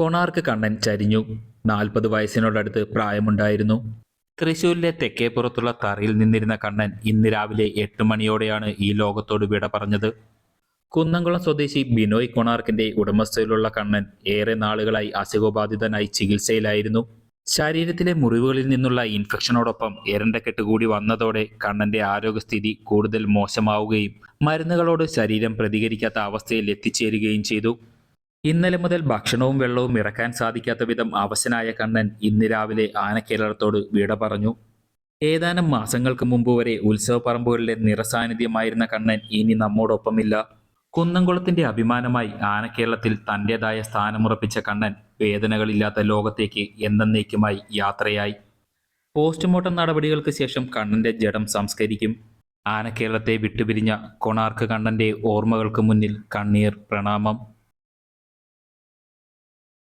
കൊണാർക്ക് കണ്ണൻ ചരിഞ്ഞു. നാൽപ്പത് വയസ്സിനോടടുത്ത് പ്രായമുണ്ടായിരുന്നു. തൃശൂരിലെ തെക്കേപ്പുറത്തുള്ള തറയിൽ നിന്നിരുന്ന കണ്ണൻ ഇന്ന് രാവിലെ എട്ട് മണിയോടെയാണ് ഈ ലോകത്തോട് വിട പറഞ്ഞത്. കുന്നംകുളം സ്വദേശി ബിനോയ് കൊണാർക്കിന്റെ ഉടമസ്ഥയിലുള്ള കണ്ണൻ ഏറെ നാളുകളായി അസുഖബാധിതനായി ചികിത്സയിലായിരുന്നു. ശരീരത്തിലെ മുറിവുകളിൽ നിന്നുള്ള ഇൻഫെക്ഷനോടൊപ്പം എരണ്ടക്കെട്ട് കൂടി വന്നതോടെ കണ്ണന്റെ ആരോഗ്യസ്ഥിതി കൂടുതൽ മോശമാവുകയും മരുന്നുകളോട് ശരീരം പ്രതികരിക്കാത്ത അവസ്ഥയിൽ എത്തിച്ചേരുകയും ചെയ്തു. ഇന്നലെ മുതൽ ഭക്ഷണവും വെള്ളവും ഇറക്കാൻ സാധിക്കാത്ത വിധം അവശനായ കണ്ണൻ ഇന്ന് രാവിലെ ആനക്കേരളത്തോട് വീട പറഞ്ഞു. ഏതാനും മാസങ്ങൾക്ക് മുമ്പ് വരെ ഉത്സവപ്പറമ്പുകളിലെ നിറസാന്നിധ്യമായിരുന്ന കണ്ണൻ ഇനി നമ്മോടൊപ്പമില്ല. കുന്നംകുളത്തിന്റെ അഭിമാനമായി ആനക്കേരളത്തിൽ തന്റേതായ സ്ഥാനമുറപ്പിച്ച കണ്ണൻ വേദനകളില്ലാത്ത ലോകത്തേക്ക് എന്നേക്കുമായി യാത്രയായി. പോസ്റ്റ്മോർട്ടം നടപടികൾക്ക് ശേഷം കണ്ണന്റെ ജഡം സംസ്കരിക്കും. ആനക്കേരളത്തെ വിട്ടുപിരിഞ്ഞ കൊണാർക്ക് കണ്ണന്റെ ഓർമ്മകൾക്ക് മുന്നിൽ കണ്ണീർ പ്രണാമം.